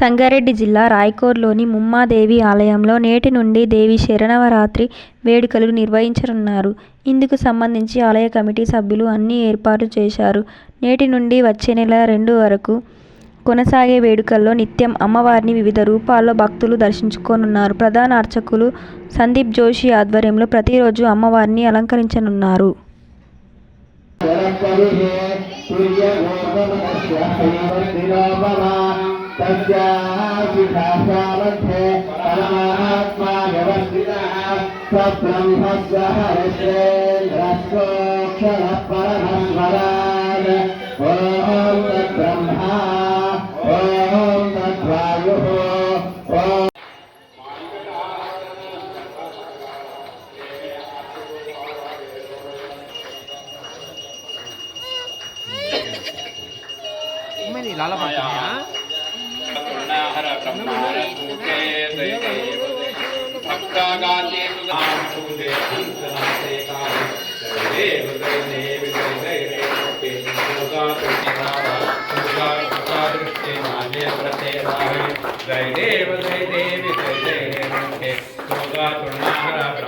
సంగారెడ్డి జిల్లా రాయకోర్లోని ముమ్మాదేవి ఆలయంలో నేటి నుండి దేవి శరణవరాత్రి వేడుకలు నిర్వహించనున్నారు. ఇందుకు సంబంధించి ఆలయ కమిటీ సభ్యులు అన్ని ఏర్పాట్లు చేశారు. నేటి నుండి వచ్చే నెల రెండు వరకు కొనసాగే వేడుకల్లో నిత్యం అమ్మవారిని వివిధ రూపాల్లో భక్తులు దర్శించుకోనున్నారు. ప్రధాన అర్చకులు సందీప్ జోషి ఆధ్వర్యంలో ప్రతిరోజు అమ్మవారిని అలంకరించనున్నారు. तस्याशिखासामध्ये परमात्मा व्यवस्थितः सब्रह्मस्य हरिश्रेन्द्रस्वक्षरः परमस्वरान् ॐ तद्ब्रह्मा ॐ तद्वायुः ॐไม่ हर ब्रह्माणे भूते दैदेव भक्तागाते भूते सनाते देव दैदेव जय देव जय देव जय जय दुर्गा तुर्णाहरा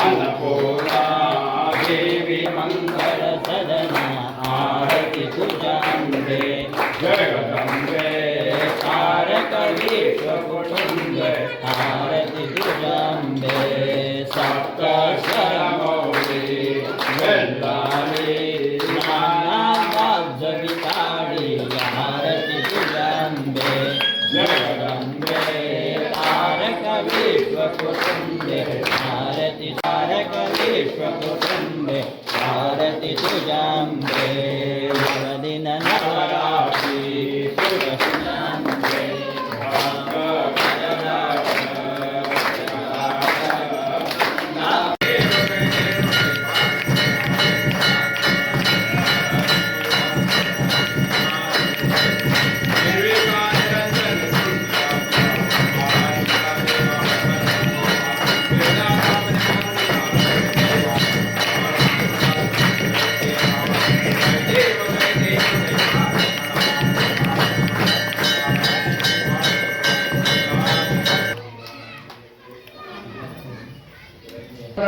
अन्नपूर्णा देवी मङ्गलसदना आरति सुजाम्बे जगदम्बे तारकविश्वकुटुम्बे आरति सुजाम्बे सप्तशरम् विश्वकुटुम्बे भारति तुजाम्बे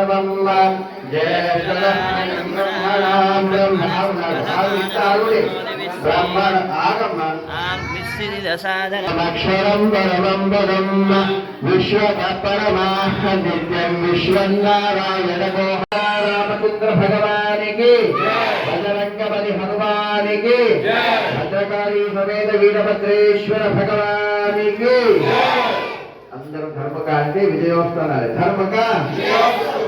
బ్రహ్మ జయశరణం బ్రహ్మణాం బ్రహ్మావితారుడి బ్రహ్మణ ఆగమ సాధన అక్షరం పరమం పదం విశ్వపరమాహ నిత్యం విశ్వన్నారాయణ రామచంద్ర భగవానికి బజరంగపతి హనుమానికి భద్రకాళీ సమేత వీరభద్రేశ్వర భగవానికి అందరూ ధర్మక అంటే విజయోస్తానాలి ధర్మక?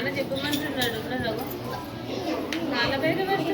నాన్న చెప్పమంటున్నాడు. నాన్న పేరు పెట్టి